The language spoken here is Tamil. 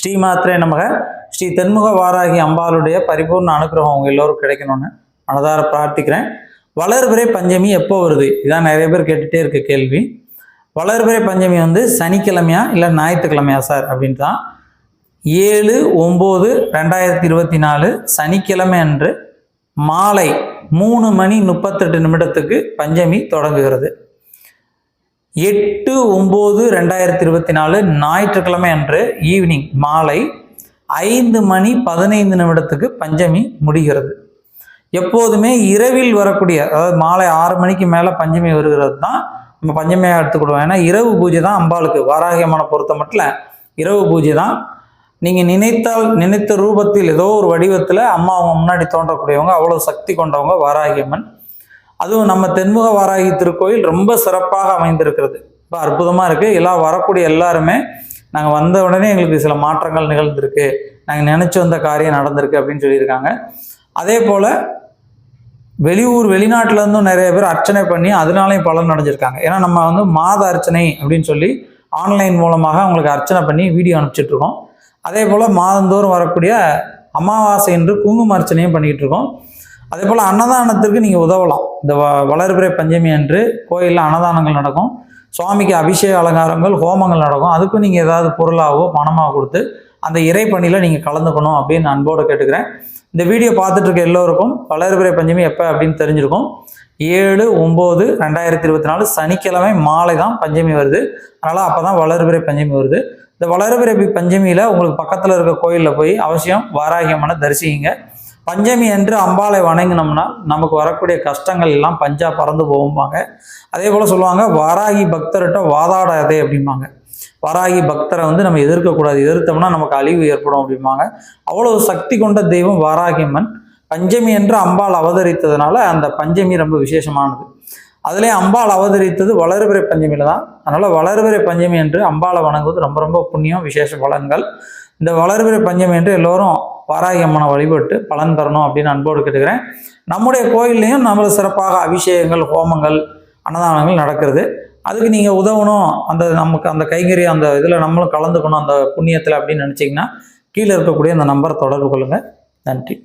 ஸ்ரீமாத்திரே நமக. ஸ்ரீ தென்முக வாராகி அம்பாளுடைய பரிபூர்ண அனுகிரகம் உங்க எல்லோரும் கிடைக்கணும்னு மனதார பிரார்த்திக்கிறேன். வளர்பிறை பஞ்சமி எப்போ வருது? இதான் நிறைய பேர் கேட்டுகிட்டே இருக்க கேள்வி. வளர்பிறை பஞ்சமி வந்து சனிக்கிழமையா இல்லை ஞாயிற்றுக்கிழமையா சார் அப்படின்ட்டு தான். ஏழு ஒம்பது ரெண்டாயிரத்தி இருபத்தி நாலு சனிக்கிழமை அன்று மாலை மூணு மணி முப்பத்தெட்டு நிமிடத்துக்கு பஞ்சமி தொடங்குகிறது. எட்டு ஒம்பது ரெண்டாயிரத்தி இருபத்தி நாலு ஞாயிற்றுக்கிழமை அன்று ஈவினிங் மாலை ஐந்து மணி பதினைந்து நிமிடத்துக்கு பஞ்சமி முடிகிறது. எப்போதுமே இரவில் வரக்கூடிய அதாவது மாலை ஆறு மணிக்கு மேலே பஞ்சமி வருகிறது தான் நம்ம பஞ்சமியாக எடுத்துக்கிடுவோம். ஏன்னா இரவு பூஜை தான் அம்பாளுக்கு. வாராகியமான பொறுத்த மட்டும் இரவு பூஜை தான். நீங்கள் நினைத்தால் நினைத்த ரூபத்தில் ஏதோ ஒரு வடிவத்தில் அம்மா அவங்க முன்னாடி தோன்றக்கூடியவங்க அவ்வளோ சக்தி கொண்டவங்க வாராகியம்மன். அதுவும் நம்ம தென்முக வாராகி திருக்கோயில் ரொம்ப சிறப்பாக அமைந்திருக்கிறது. ரொம்ப அற்புதமாக இருக்குது எல்லாம் வரக்கூடிய எல்லாருமே நாங்கள் வந்த உடனே எங்களுக்கு சில மாற்றங்கள் நிகழ்ந்திருக்கு. நாங்கள் நினச்சி வந்த காரியம் நடந்திருக்கு அப்படின்னு சொல்லியிருக்காங்க. அதே போல் வெளியூர் வெளிநாட்டிலேருந்தும் நிறைய பேர் அர்ச்சனை பண்ணி அதனாலையும் பலன் அடைஞ்சிருக்காங்க. ஏன்னா நம்ம வந்து மாத அர்ச்சனை அப்படின்னு சொல்லி ஆன்லைன் மூலமாக அவங்களுக்கு அர்ச்சனை பண்ணி வீடியோ அனுப்பிச்சிட்ருக்கோம் அதே போல் மாதந்தோறும் வரக்கூடிய அமாவாசை என்று குங்கும அர்ச்சனையும் பண்ணிக்கிட்டு இருக்கோம். அதே போல் அன்னதானத்திற்கு நீங்கள் உதவலாம். இந்த வ வளர்பிறை பஞ்சமி அன்று கோயிலில் அன்னதானங்கள் நடக்கும். சுவாமிக்கு அபிஷேக அலங்காரங்கள் ஹோமங்கள் நடக்கும். அதுக்கும் நீங்கள் ஏதாவது பொருளாகவோ பணமாக கொடுத்து அந்த இறை பணியில் நீங்கள் கலந்துக்கணும் அப்படின்னு அன்போடு கேட்டுக்கிறேன். இந்த வீடியோ பார்த்துட்டு இருக்க எல்லோருக்கும் வளர்பிறை பஞ்சமி எப்போ அப்படின்னு தெரிஞ்சிருக்கும். ஏழு ஒம்பது ரெண்டாயிரத்தி இருபத்தி நாலு சனிக்கிழமை மாலை தான் பஞ்சமி வருது. அதனால் அப்போ தான் வளர்பிறை பஞ்சமி வருது. இந்த வளர்பிறை பஞ்சமியில் உங்களுக்கு பக்கத்தில் இருக்க கோயிலில் போய் அவசியம் வாராகியமான தரிசிங்க. பஞ்சமி என்று அம்பாளை வணங்கினோம்னா நமக்கு வரக்கூடிய கஷ்டங்கள் எல்லாம் பஞ்சா பறந்து போகும்பாங்க. அதே போல் சொல்லுவாங்க வாராகி பக்தர்கிட்ட வாதாடாதே அப்படிம்பாங்க. வாராகி பக்தரை வந்து நம்ம எதிர்க்கக்கூடாது எதிர்த்தோம்னா நமக்கு அழிவு ஏற்படும் அப்படிம்பாங்க. அவ்வளோ சக்தி கொண்ட தெய்வம் வாராகியம்மன். பஞ்சமி என்று அம்பாள் அவதரித்ததுனால அந்த பஞ்சமி ரொம்ப விசேஷமானது. அதுலேயே அம்பாள் அவதரித்தது வளர்பிறை பஞ்சமியில் தான். அதனால் வளர்பிறை பஞ்சமி என்று அம்பாளை வணங்குவது ரொம்ப ரொம்ப புண்ணியம் விசேஷ பலன்கள். இந்த வளர்பிறை பஞ்சமி என்று எல்லோரும் வாராகி அம்மனை வழிபட்டு பலன் தரணும் அப்படின்னு அன்போடு கேட்டுக்கிறேன். நம்முடைய கோயில்லையும் நம்மளுக்கு சிறப்பாக அபிஷேகங்கள் ஹோமங்கள் அன்னதானங்கள் நடக்கிறது. அதுக்கு நீங்கள் உதவணும். அந்த நமக்கு அந்த கைங்கறி அந்த இதில் நம்மளும் கலந்துக்கணும் அந்த புண்ணியத்தில் அப்படின்னு நினச்சிங்கன்னா கீழே இருக்கக்கூடிய அந்த நம்பரை தொடர்பு கொள்ளுங்கள் நன்றி.